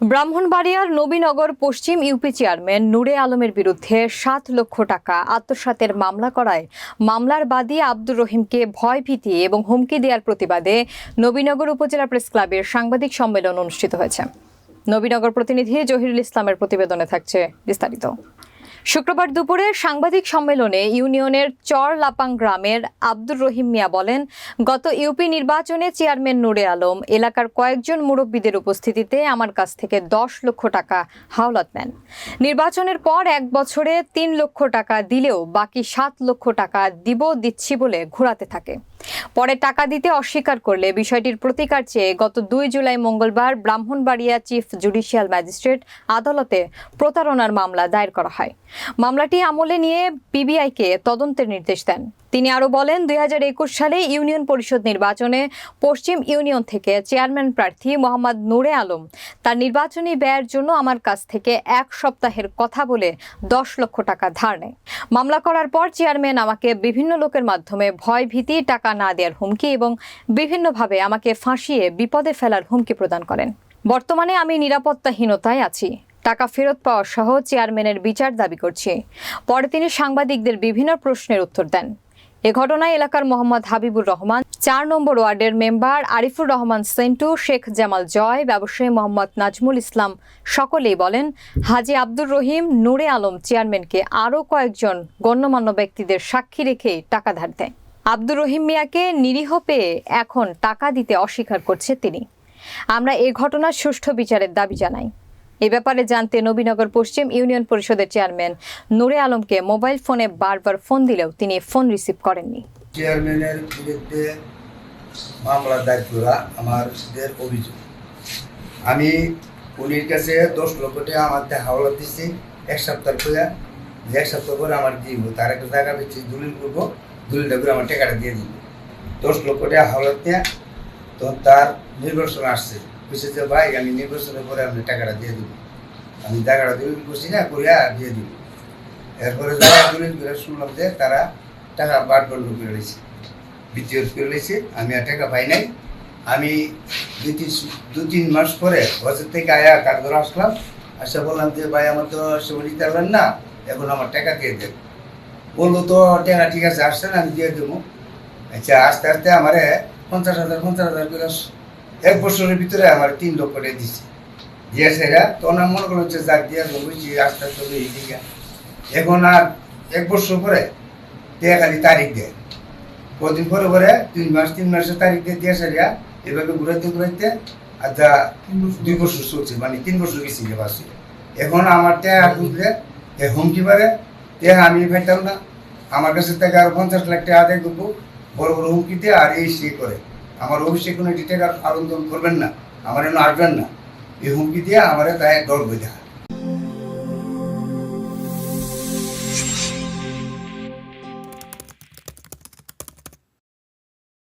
ব্রাহ্মণবাড়িয়ার নবীনগর পশ্চিম UP chairman নূরে আলমের বিরুদ্ধে সাত লক্ষ টাকা আত্মসাতের মামলা করায়। মামলার বাদী আব্দুর রহিমকে ভয় ভীতি এবং হুমকি দেওয়ার প্রতিবাদে নবীনগর উপজেলা প্রেস ক্লাবের সাংবাদিক সম্মেলন অনুষ্ঠিত হয়েছে। নবীনগর প্রতিনিধি জহিরুল ইসলামের প্রতিবেদনে থাকছে বিস্তারিত। শুক্রবার দুপুরে সাংবাদিক সম্মেলনে ইউনিয়নের চর লাপাং গ্রামের আব্দুর রহিম মিয়া বলেন, গত ইউপি নির্বাচনে চেয়ারম্যান নূরে আলম এলাকার কয়েকজন মুরব্বীদের উপস্থিতিতে আমার কাছ থেকে দশ লক্ষ টাকা হাওলাত নেন। নির্বাচনের পর এক বছরে তিন লক্ষ টাকা দিলেও বাকি সাত লক্ষ টাকা দিব দিচ্ছি বলে ঘোরাতে থাকে। পরে টাকা দিতে অস্বীকার করলে বিষয়টির প্রতিকার চেয়ে গত দুই জুলাই মঙ্গলবার ব্রাহ্মণবাড়িয়া চিফ জুডিশিয়াল ম্যাজিস্ট্রেট আদালতে প্রতারণার মামলা দায়ের করা হয়। মামলাটি আমলে নিয়ে পিবিআইকে তদন্তের নির্দেশ দেন। তিনি আরও বলেন, দুই সালে ইউনিয়ন পরিষদ নির্বাচনে পশ্চিম ইউনিয়ন থেকে চেয়ারম্যান প্রার্থী মোহাম্মদ নূরে আলম তার নির্বাচনী ব্যয়ের জন্য আমার কাছ থেকে এক সপ্তাহের কথা বলে দশ লক্ষ টাকা ধার নেয়। মামলা করার পর চেয়ারম্যান আমাকে বিভিন্ন লোকের মাধ্যমে ভয় ভীতি টাকা না দেওয়ার হুমকি এবং বিভিন্নভাবে আমাকে ফাঁসিয়ে বিপদে ফেলার হুমকি প্রদান করেন। বর্তমানে আমি নিরাপত্তাহীনতায় আছি। টাকা ফেরত পাওয়া সহ চেয়ারম্যানের বিচার দাবি করছি। পরে তিনি সাংবাদিকদের বিভিন্ন প্রশ্নের উত্তর দেন। এ ঘটনায় এলাকার মোহাম্মদ হাবিবুর রহমান, চার নম্বর ওয়ার্ডের মেম্বার আরিফুর রহমান, সেন্টু, শেখ জামাল জয়, ব্যবসায়ী মোহাম্মদ নাজমুল ইসলাম সকলেই বলেন, হাজি আব্দুর রহিম, নূরে আলম চেয়ারম্যানকে আরও কয়েকজন গণ্যমান্য ব্যক্তিদের সাক্ষী রেখে টাকা ধার দেয়। আব্দুর রহিম মিয়াকে নিরীহ পেয়ে এখন টাকা দিতে অস্বীকার করছে তিনি। আমরা এ ঘটনার সুষ্ঠু বিচারের দাবি জানাই। এ ব্যাপারে জানতে নবীনগর পশ্চিম ইউনিয়ন পরিষদের চেয়ারম্যান নূরে আলমকে মোবাইল ফোনে বারবার ফোন দিলেও তিনি ফোন রিসিভ করেননি। চেয়ারম্যানের বিরুদ্ধে মামলা দায়ের করা আমাদের অভিযোগ। আমি উনির কাছে দশ লক্ষ টাকা আমাকে হাওলা দিচ্ছি এক সপ্তাহ করে এক সপ্তাহ করে আমার দিব তার একটা টাকা পেয়েছি দলিল করব। দলিলটা করে আমার টাকাটা দিয়ে দিল দশ লক্ষ টাকা হাওলা দিয়ে তখন তার নির্বাচন আসছে। বুঝছে যে, ভাই, আমি নির্বাচনের পরে আপনি টাকাটা দিয়ে দিব। আমি টাকাটা দলিল করছি না, করিয়া দিয়ে দিব। এরপরে যারা দলিল শুনলাম যে, তারা টাকা বাট বন্ধ করে রয়েছে বিদ্যুৎ করে রয়েছে আমি আর টাকা পাই নাই। আমি দুই তিন দু তিন মাস পরে বছর থেকে আয়া কাঠগড় আসলাম। আসা বললাম যে, ভাই, আমার তো সেবা দিতে পারবেন না, এখন আমার টাকা দিয়ে দেন। বলল তো টাকা ঠিক আছে আসছেন আমি দিয়ে দেবো। আচ্ছা আস্তে আস্তে আমারে পঞ্চাশ হাজার পঞ্চাশ হাজার করে এক বছরের ভিতরে আমার তিন লক্ষ টাকা দিচ্ছে দিয়েছে এরা তখন আমি মনে করলাম যে যাক দিয়ে বুঝছি আস্তে আস্তে এই দিকে এখন আর এক বছর পরে টাকা খালি তারিখ দেয়। কদিন পরে পরে তিন মাস তিন মাসের তারিখ দিয়ে দিয়ে সারিয়া এভাবে ঘুরাইতে ঘুরাইতে আর যা দুই বছর চলছে মানে তিন বছর গেছি যে বাসে। এখন আমার টাকা বুঝলে এ হুমকি পারে? টাকা আমি পাইতাম না। আমার কাছে থেকে আরও পঞ্চাশ লাখ টাকা আদায় করব। বড় বড় হুমকিতে আর এই সে করে। আমার অবশ্যই কোনো এটি আর আবেদন করবেন না। আমার এমন আসবেন না। এই হুমকি দিয়ে আমার তাই গর্ব বই দেখা